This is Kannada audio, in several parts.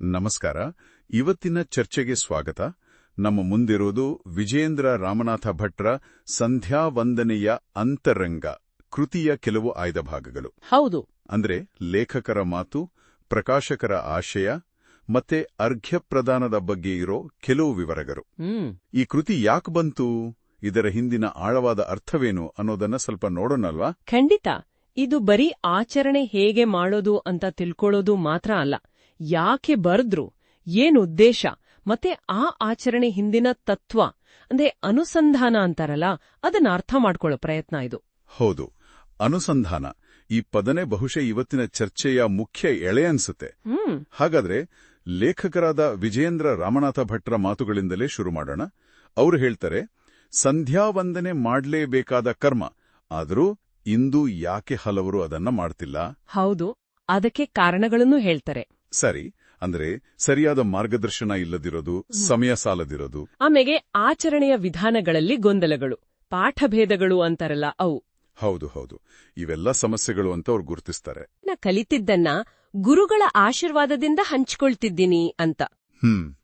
ನಮಸ್ಕಾರ. ಇವತ್ತಿನ ಚರ್ಚೆಗೆ ಸ್ವಾಗತ. ನಮ್ಮ ಮುಂದಿರೋದು ವಿಜೇಂದ್ರ ರಾಮನಾಥ ಭಟ್ರ ಸಂಧ್ಯಾ ವಂದನೆಯ ಅಂತರಂಗ ಕೃತಿಯ ಕೆಲವು ಆಯ್ದ ಭಾಗಗಳು. ಹೌದು. ಅಂದ್ರೆ ಲೇಖಕರ ಮಾತು ಪ್ರಕಾಶಕರ ಆಶಯ ಮತ್ತೆ ಅರ್ಘ್ಯ ಪ್ರದಾನದ ಬಗ್ಗೆ ಇರೋ ಕೆಲವು ವಿವರಗಳು. ಈ ಕೃತಿ ಯಾಕೆ ಬಂತು? ಇದರ ಹಿಂದಿನ ಆಳವಾದ ಅರ್ಥವೇನು ಅನ್ನೋದನ್ನ ಸ್ವಲ್ಪ ನೋಡೋಣಲ್ವಾ? ಖಂಡಿತ. ಇದು ಬರೀ ಆಚರಣೆ ಹೇಗೆ ಮಾಡೋದು ಅಂತ ತಿಳ್ಕೊಳ್ಳೋದು ಮಾತ್ರ ಅಲ್ಲ. ಯಾಕೆ ಬರೆದ್ರು? ಏನು ಉದ್ದೇಶ? ಮತ್ತೆ ಆ ಆಚರಣೆ ಹಿಂದಿನ ತತ್ವ ಅಂದ್ರೆ ಅನುಸಂಧಾನ ಅಂತಾರಲ್ಲ ಅದನ್ನ ಅರ್ಥ ಮಾಡಿಕೊಳ್ಳೋ ಪ್ರಯತ್ನ ಇದು. ಹೌದು. ಅನುಸಂಧಾನ. ಈ ಪದನೇ ಬಹುಶಃ ಇವತ್ತಿನ ಚರ್ಚೆಯ ಮುಖ್ಯ ಎಳೆ ಅನ್ಸುತ್ತೆ. ಹಾಗಾದ್ರೆ ಲೇಖಕರಾದ ವಿಜೇಂದ್ರ ರಾಮನಾಥ ಭಟ್ರ ಮಾತುಗಳಿಂದಲೇ ಶುರು ಮಾಡೋಣ. ಅವರು ಹೇಳ್ತಾರೆ ಸಂಧ್ಯಾವಂದನೆ ಮಾಡಲೇಬೇಕಾದ ಕರ್ಮ. ಆದರೂ ಇಂದು ಯಾಕೆ ಹಲವರು ಅದನ್ನ ಮಾಡ್ತಿಲ್ಲ? ಹೌದು. ಅದಕ್ಕೆ ಕಾರಣಗಳನ್ನು ಹೇಳ್ತಾರೆ. ಸರಿ ಅಂದ್ರೆ ಸರಿಯಾದ ಮಾರ್ಗದರ್ಶನ ಇಲ್ಲದಿರೋದು ಸಮಯ ಸಾಲದಿರೋದು. ಆಮೆಗೆ ಆಚರಣೆಯ ವಿಧಾನಗಳಲ್ಲಿ ಗೊಂದಲಗಳು ಪಾಠಭೇದಗಳು ಅಂತಾರಲ್ಲ ಅವು. ಹೌದು ಹೌದು. ಇವೆಲ್ಲ ಸಮಸ್ಯೆಗಳು ಅಂತ ಅವ್ರು ಗುರುತಿಸ್ತಾರೆ. ನಾ ಕಲಿತಿದ್ದನ್ನ ಗುರುಗಳ ಆಶೀರ್ವಾದದಿಂದ ಹಂಚಿಕೊಳ್ತಿದ್ದೀನಿ ಅಂತ. ಹ್ಮ್.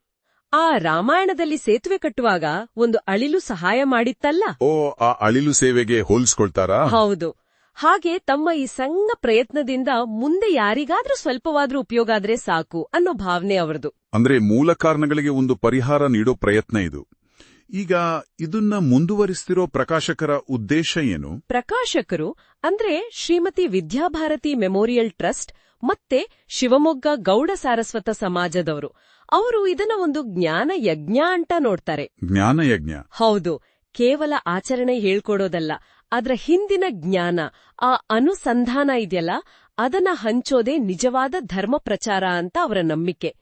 ಆ ರಾಮಾಯಣದಲ್ಲಿ ಸೇತುವೆ ಕಟ್ಟುವಾಗ ಒಂದು ಅಳಿಲು ಸಹಾಯ ಮಾಡಿತ್ತಲ್ಲ? ಓ ಆ ಅಳಿಲು ಸೇವೆಗೆ ಹೋಲಿಸ್ಕೊಳ್ತಾರಾ? ಹೌದು. ಹಾಗೆ ತಮ್ಮ ಈ ಸಣ್ಣ ಪ್ರಯತ್ನದಿಂದ ಮುಂದೆ ಯಾರಿಗಾದ್ರೂ ಸ್ವಲ್ಪವಾದ್ರೂ ಉಪಯೋಗ ಆದ್ರೆ ಸಾಕು ಅನ್ನೋ ಭಾವನೆ ಅವರದು ಅಂದ್ರೆ ಮೂಲ ಕಾರಣಗಳಿಗೆ ಒಂದು ಪರಿಹಾರ ನೀಡೋ ಪ್ರಯತ್ನ ಇದು. ಈಗ ಇದನ್ನ ಮುಂದುವರಿಸ್ತಿರೋ ಪ್ರಕಾಶಕರ ಉದ್ದೇಶ ಏನು? ಪ್ರಕಾಶಕರು ಅಂದ್ರೆ ಶ್ರೀಮತಿ ವಿದ್ಯಾಭಾರತಿ ಮೆಮೋರಿಯಲ್ ಟ್ರಸ್ಟ್ ಮತ್ತೆ ಶಿವಮೊಗ್ಗ ಗೌಡ ಸಾರಸ್ವತ ಸಮಾಜದವರು. ಅವರು ಇದನ್ನ ಒಂದು ಜ್ಞಾನ ಯಜ್ಞ ಅಂತ ನೋಡ್ತಾರೆ. ಜ್ಞಾನಯಜ್ಞ. ಹೌದು. ಕೇವಲ ಆಚರಣೆ ಹೇಳ್ಕೊಡೋದಲ್ಲ ಅದರ ಹಿಂದಿನ ಜ್ಞಾನ ಆ ಅನುಸಂಧಾನ ಇದೆಯಲ್ಲ ಅದನ್ನ ಹಂಚೋದೇ ನಿಜವಾದ ಧರ್ಮ ಪ್ರಚಾರ ಅಂತ ಅವರ ನಂಬಿಕೆ.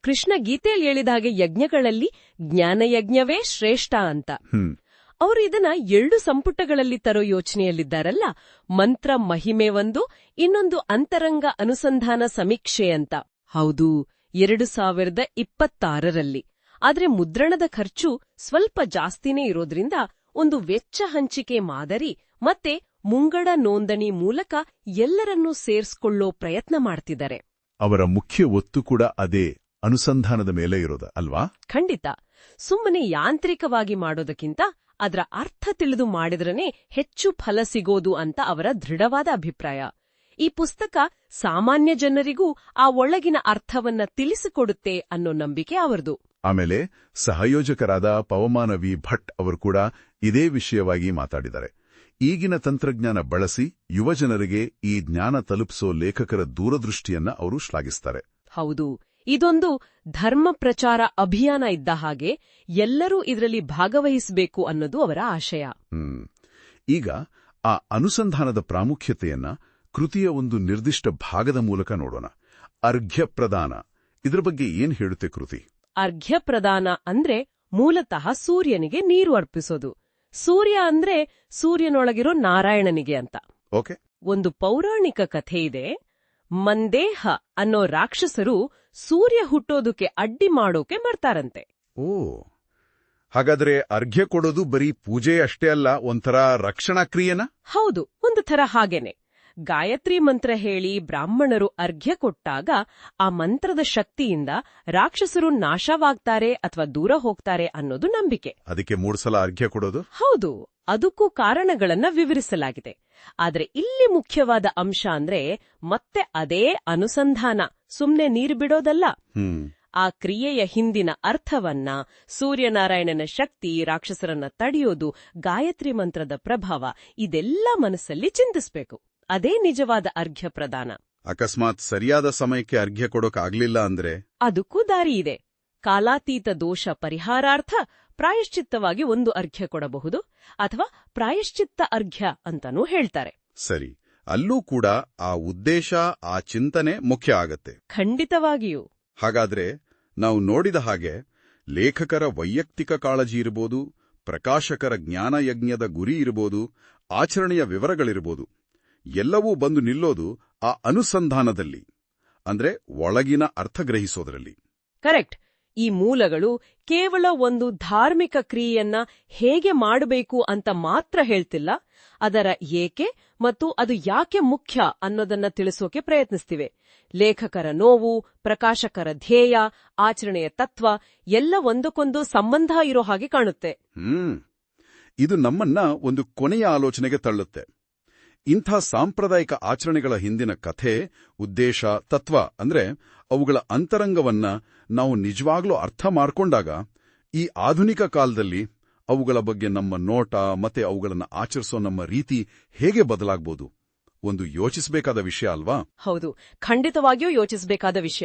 ಕೃಷ್ಣ ಗೀತೆಯಲ್ಲಿ ಹೇಳಿದ ಹಾಗೆ ಯಜ್ಞಗಳಲ್ಲಿ ಜ್ಞಾನಯಜ್ಞವೇ ಶ್ರೇಷ್ಠ ಅಂತ. ಹ್ಮ್. ಅವರು ಇದನ್ನ ಎರಡು ಸಂಪುಟಗಳಲ್ಲಿ ತರೋ ಯೋಚನೆಯಲ್ಲಿದ್ದಾರಲ್ಲ ಮಂತ್ರ ಮಹಿಮೆ ಒಂದು ಇನ್ನೊಂದು ಅಂತರಂಗ ಅನುಸಂಧಾನ ಸಮೀಕ್ಷೆ ಅಂತ. ಹೌದು ಎರಡು ಸಾವಿರದ ಇಪ್ಪತ್ತಾರರಲ್ಲಿ. ಆದ್ರೆ ಮುದ್ರಣದ ಖರ್ಚು ಸ್ವಲ್ಪ ಜಾಸ್ತಿನೇ ಇರೋದ್ರಿಂದ ಒಂದು ವೆಚ್ಚ ಹಂಚಿಕೆ ಮಾದರಿ ಮತ್ತೆ ಮುಂಗಡ ನೋಂದಣಿ ಮೂಲಕ ಎಲ್ಲರನ್ನೂ ಸೇರ್ಸ್ಕೊಳ್ಳೋ ಪ್ರಯತ್ನ ಮಾಡ್ತಿದ್ದಾರೆ. ಅವರ ಮುಖ್ಯ ಒತ್ತು ಕೂಡ ಅದೇ ಅನುಸಂಧಾನದ ಮೇಲೆ ಇರೋದ ಅಲ್ವಾ? ಖಂಡಿತ. ಸುಮ್ಮನೆ ಯಾಂತ್ರಿಕವಾಗಿ ಮಾಡೋದಕ್ಕಿಂತ ಅದರ ಅರ್ಥ ತಿಳಿದು ಮಾಡಿದ್ರನೇ ಹೆಚ್ಚು ಫಲ ಸಿಗೋದು ಅಂತ ಅವರ ದೃಢವಾದ ಅಭಿಪ್ರಾಯ. ಈ ಪುಸ್ತಕ ಸಾಮಾನ್ಯ ಜನರಿಗೂ ಆ ಒಳಗಿನ ಅರ್ಥವನ್ನ ತಿಳಿಸಿಕೊಡುತ್ತೆ ಅನ್ನೋ ನಂಬಿಕೆ ಅವರದು. ಆಮೇಲೆ ಸಹಯೋಜಕರಾದ ಪವಮಾನ ವಿ ಭಟ್ ಅವರು ಕೂಡ ಇದೇ ವಿಷಯವಾಗಿ ಮಾತಾಡಿದ್ದಾರೆ. ಈಗಿನ ತಂತ್ರಜ್ಞಾನ ಬಳಸಿ ಯುವಜನರಿಗೆ ಈ ಜ್ಞಾನ ತಲುಪಿಸೋ ಲೇಖಕರ ದೂರದೃಷ್ಟಿಯನ್ನ ಅವರು ಶ್ಲಾಘಿಸ್ತಾರೆ. ಹೌದು. ಇದೊಂದು ಧರ್ಮ ಪ್ರಚಾರ ಅಭಿಯಾನ ಇದ್ದ ಹಾಗೆ ಎಲ್ಲರೂ ಇದರಲ್ಲಿ ಭಾಗವಹಿಸಬೇಕು ಅನ್ನೋದು ಅವರ ಆಶಯ. ಈಗ ಆ ಅನುಸಂಧಾನದ ಪ್ರಾಮುಖ್ಯತೆಯನ್ನ ಕೃತಿಯ ಒಂದು ನಿರ್ದಿಷ್ಟ ಭಾಗದ ಮೂಲಕ ನೋಡೋಣ. ಅರ್ಘ್ಯ ಪ್ರದಾನ. ಇದರ ಬಗ್ಗೆ ಏನ್ ಹೇಳುತ್ತೆ ಕೃತಿ? ಅರ್ಘ್ಯ ಪ್ರದಾನ ಅಂದ್ರೆ ಮೂಲತಃ ಸೂರ್ಯನಿಗೆ ನೀರು ಅರ್ಪಿಸೋದು. ಸೂರ್ಯ ಅಂದ್ರೆ ಸೂರ್ಯನೊಳಗಿರೋ ನಾರಾಯಣನಿಗೆ ಅಂತ. ಓಕೆ. ಒಂದು ಪೌರಾಣಿಕ ಕಥೆ ಇದೆ. ಮಂದೇಹ ಅನ್ನೋ ರಾಕ್ಷಸರು ಸೂರ್ಯ ಹುಟ್ಟೋದಕ್ಕೆ ಅಡ್ಡಿ ಮಾಡೋಕೆ ಬರ್ತಾರಂತೆ ಓ. ಹಾಗಾದ್ರೆ ಅರ್ಘ್ಯ ಕೊಡೋದು ಬರೀ ಪೂಜೆ ಅಷ್ಟೇ ಅಲ್ಲ ಒಂಥರ ರಕ್ಷಣಾ ಕ್ರಿಯೆನ? ಹೌದು ಒಂದು ಥರ ಹಾಗೇನೆ. ಗಾಯತ್ರಿ ಮಂತ್ರ ಹೇಳಿ ಬ್ರಾಹ್ಮಣರು ಅರ್ಘ್ಯ ಕೊಟ್ಟಾಗ ಆ ಮಂತ್ರದ ಶಕ್ತಿಯಿಂದ ರಾಕ್ಷಸರು ನಾಶವಾಗ್ತಾರೆ ಅಥವಾ ದೂರ ಹೋಗ್ತಾರೆ ಅನ್ನೋದು ನಂಬಿಕೆ. ಅದಕ್ಕೆ ಮೂರು ಸಲ ಅರ್ಘ್ಯ ಕೊಡೋದು? ಹೌದು ಅದಕ್ಕೂ ಕಾರಣಗಳನ್ನ ವಿವರಿಸಲಾಗಿದೆ. ಆದ್ರೆ ಇಲ್ಲಿ ಮುಖ್ಯವಾದ ಅಂಶ ಅಂದ್ರೆ ಮತ್ತೆ ಅದೇ ಅನುಸಂಧಾನ ಸುಮ್ನೆ ನೀರು ಬಿಡೋದಲ್ಲ. ಆ ಕ್ರಿಯೆಯ ಹಿಂದಿನ ಅರ್ಥವನ್ನ ಸೂರ್ಯನಾರಾಯಣನ ಶಕ್ತಿ ರಾಕ್ಷಸರನ್ನ ತಡೆಯೋದು ಗಾಯತ್ರಿ ಮಂತ್ರದ ಪ್ರಭಾವ ಇದೆಲ್ಲ ಮನಸ್ಸಲ್ಲಿ ಚಿಂತಿಸ್ಬೇಕು. ಅದೇ ನಿಜವಾದ ಅರ್ಘ್ಯ ಪ್ರದಾನ. ಅಕಸ್ಮಾತ್ ಸರಿಯಾದ ಸಮಯಕ್ಕೆ ಅರ್ಘ್ಯ ಕೊಡೋಕ್ ಆಗ್ಲಿಲ್ಲ ಅಂದ್ರೆ? ಅದಕ್ಕೂ ದಾರಿ ಇದೆ. ಕಾಲಾತೀತ ದೋಷ ಪರಿಹಾರಾರ್ಥ ಪ್ರಾಯಶ್ಚಿತ್ತವಾಗಿ ಒಂದು ಅರ್ಘ್ಯ ಕೊಡಬಹುದು ಅಥವಾ ಪ್ರಾಯಶ್ಚಿತ್ತ ಅರ್ಘ್ಯ ಅಂತಾನೂ ಹೇಳ್ತಾರೆ. ಸರಿ ಅಲ್ಲೂ ಕೂಡ ಆ ಉದ್ದೇಶ ಆ ಚಿಂತನೆ ಮುಖ್ಯ ಆಗತ್ತೆ. ಖಂಡಿತವಾಗಿಯೂ. ಹಾಗಾದ್ರೆ ನಾವು ನೋಡಿದ ಹಾಗೆ ಲೇಖಕರ ವೈಯಕ್ತಿಕ ಕಾಳಜಿ ಇರಬಹುದು ಪ್ರಕಾಶಕರ ಜ್ಞಾನಯಜ್ಞದ ಗುರಿ ಇರಬಹುದು ಆಚರಣೆಯ ವಿವರಗಳಿರಬಹುದು ಎಲ್ಲವೂ ಬಂದು ನಿಲ್ಲೋದು ಆ ಅನುಸಂಧಾನದಲ್ಲಿ ಅಂದ್ರೆ ಒಳಗಿನ ಅರ್ಥ ಗ್ರಹಿಸೋದರಲ್ಲಿ ಕರೆಕ್ಟ್. ಈ ಮೂಲಗಳು ಕೇವಲ ಒಂದು ಧಾರ್ಮಿಕ ಕ್ರಿಯೆಯನ್ನ ಹೇಗೆ ಮಾಡಬೇಕು ಅಂತ ಮಾತ್ರ ಹೇಳ್ತಿಲ್ಲ ಅದರ ಏಕೆ ಮತ್ತು ಅದು ಯಾಕೆ ಮುಖ್ಯ ಅನ್ನೋದನ್ನ ತಿಳಿಸೋಕೆ ಪ್ರಯತ್ನಿಸ್ತಿವೆ. ಲೇಖಕರ ನೋವು ಪ್ರಕಾಶಕರ ಧ್ಯೇಯ ಆಚರಣೆಯ ತತ್ವ ಎಲ್ಲ ಒಂದಕ್ಕೊಂದು ಸಂಬಂಧ ಇರೋ ಹಾಗೆ ಕಾಣುತ್ತೆ. ಹ್ಮ್. ಇದು ನಮ್ಮನ್ನ ಒಂದು ಕೊನೆಯ ಆಲೋಚನೆಗೆ ತಳ್ಳುತ್ತೆ. ಇಂಥ ಸಾಂಪ್ರದಾಯಿಕ ಆಚರಣೆಗಳ ಹಿಂದಿನ ಕಥೆ, ಉದ್ದೇಶ, ತತ್ವ ಅಂದ್ರೆ ಅವುಗಳ ಅಂತರಂಗವನ್ನ ನಾವು ನಿಜವಾಗ್ಲೂ ಅರ್ಥ ಮಾಡ್ಕೊಂಡಾಗ ಈ ಆಧುನಿಕ ಕಾಲದಲ್ಲಿ ಅವುಗಳ ಬಗ್ಗೆ ನಮ್ಮ ನೋಟ ಮತ್ತೆ ಅವುಗಳನ್ನು ಆಚರಿಸೋ ನಮ್ಮ ರೀತಿ ಹೇಗೆ ಬದಲಾಗಬಹುದು ಒಂದು ಯೋಚಿಸಬೇಕಾದ ವಿಷಯ ಅಲ್ವಾ? ಹೌದು. ಖಂಡಿತವಾಗಿಯೂ ಯೋಚಿಸಬೇಕಾದ ವಿಷಯ.